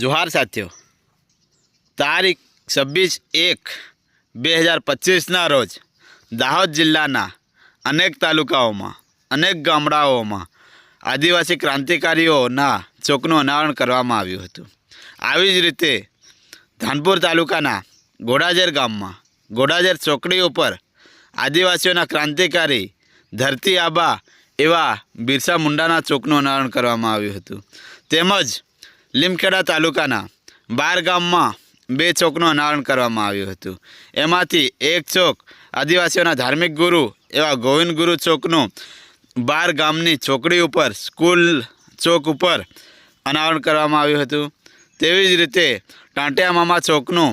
જોહાર સાથીઓ, તારીખ છવ્વીસ એક બે હજાર પચીસના રોજ દાહોદ જિલ્લાના અનેક તાલુકાઓમાં, અનેક ગામડાઓમાં આદિવાસી ક્રાંતિકારીઓના ચોકનું અનાવરણ કરવામાં આવ્યું હતું. આવી જ રીતે ધાનપુર તાલુકાના ગોડાજેર ગામમાં, ગોડાજેર ચોકડી ઉપર આદિવાસીઓના ક્રાંતિકારી ધરતી આબા એવા બિરસા મુંડાના ચોકનું અનાવરણ કરવામાં આવ્યું હતું. તેમજ લીમખેડા તાલુકાના બાર ગામમાં બે ચોકનું અનાવરણ કરવામાં આવ્યું હતું. એમાંથી એક ચોક આદિવાસીઓના ધાર્મિક ગુરુ એવા ગોવિંદ ગુરુ ચોકનું બાર ગામની ચોકડી ઉપર, સ્કૂલ ચોક ઉપર અનાવરણ કરવામાં આવ્યું હતું. તેવી જ રીતે ટાંટિયા મામા ચોકનું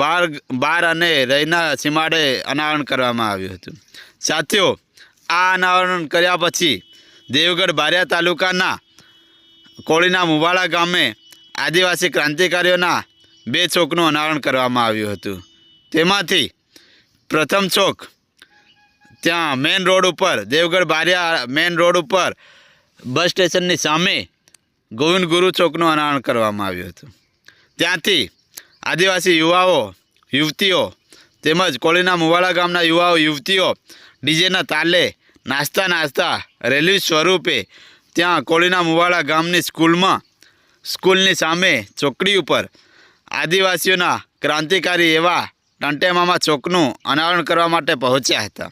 બાર બાર અને રૈના સીમાડે અનાવરણ કરવામાં આવ્યું હતું. સાથીઓ, આ અનાવરણ કર્યા પછી દેવગઢ બારિયા તાલુકાના કોળીના મુવાડા ગામે આદિવાસી ક્રાંતિકારીઓના બે ચોકનું અનાવરણ કરવામાં આવ્યું હતું. તેમાંથી પ્રથમ ચોક ત્યાં મેઇન રોડ ઉપર, દેવગઢ બારિયા મેઇન રોડ ઉપર બસ સ્ટેશનની સામે ગોવિંદ ગુરુ ચોકનું અનાવરણ કરવામાં આવ્યું હતું. ત્યાંથી આદિવાસી યુવાઓ, યુવતીઓ તેમજ કોળીના મુવાડા ગામના યુવાઓ, યુવતીઓ ડીજેના તાલે નાસ્તા નાસ્તા રેલી સ્વરૂપે ત્યાં કોળીના મુવાડા ગામની સ્કૂલમાં, સ્કૂલની સામે ચોકડી ઉપર આદિવાસીઓના ક્રાંતિકારી એવા ટંટેમામા ચોકનું અનાવરણ કરવા માટે પહોંચ્યા હતા.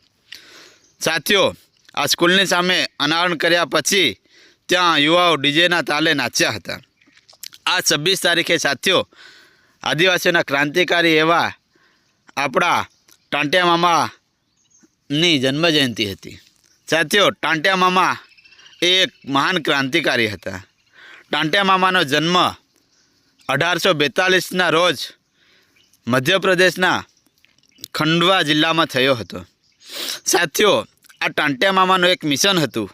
સાથીઓ, આ સ્કૂલની સામે અનાવરણ કર્યા પછી ત્યાં યુવાઓ ડીજેના તાલે નાચ્યા હતા. આ છવ્વીસ તારીખે સાથીઓ, આદિવાસીઓના ક્રાંતિકારી એવા આપણા ટાંટિયા મામાની જન્મજયંતિ હતી. સાથીઓ ટાંટિયા મામા એક મહાન ક્રાંતિકારી હતા. ટાંટ્યા મામાનો જન્મ અઢારસો બેતાલીસના રોજ મધ્યપ્રદેશના ખંડવા જિલ્લામાં થયો હતો. સાથીઓ, આ ટાંટ્યા મામાનું એક મિશન હતું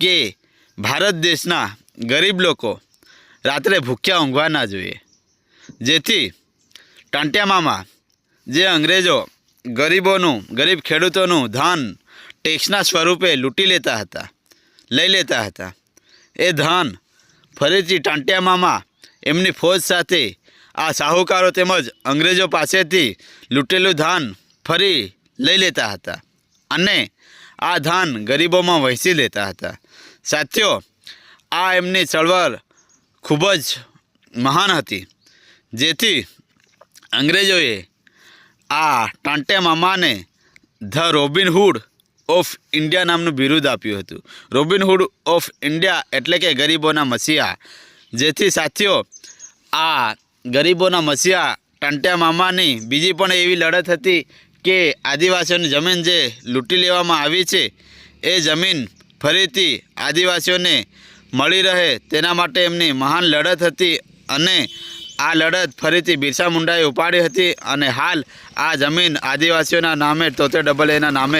કે ભારત દેશના ગરીબ લોકો રાત્રે ભૂખ્યા ઊંઘવા ના જોઈએ. જેથી ટાંટ્યા મામા જે અંગ્રેજો ગરીબોનું, ગરીબ ખેડૂતોનું ધન ટેક્સના સ્વરૂપે લૂંટી લેતા હતા. લઈ લેતા હતા. એ ધાન ફરીથી ટાંટિયા મામા એમની ફોજ સાથે આ સાહુકારો તેમજ અંગ્રેજો પાસેથી લૂંટેલું ધાન ફરી લઈ લેતા હતા અને આ ધાન ગરીબોમાં વહેંચી લેતા હતા. સાથીઓ, આ એમની ચળવળ ખૂબ જ મહાન હતી, જેથી અંગ્રેજોએ આ ટાંટિયા મામાને ધ રોબિનહુડ ઓફ ઇન્ડિયા નામનું બિરુદ આપ્યું હતું. રોબિનહુડ ઓફ ઇન્ડિયા એટલે કે ગરીબોના મસીહા. જેથી સાથીઓ, આ ગરીબોના મસીહા ટંટ્યા મામાની બીજી પણ એવી લડત હતી કે આદિવાસીઓની જમીન જે લૂંટી લેવામાં આવી છે, એ જમીન ફરીથી આદિવાસીઓને મળી રહે તેના માટે એમની મહાન લડત હતી અને આ લડત ફરીથી બિરસા મુંડાએ ઉપાડી હતી અને હાલ આ જમીન આદિવાસીઓના નામે તોતે ડબલ એના નામે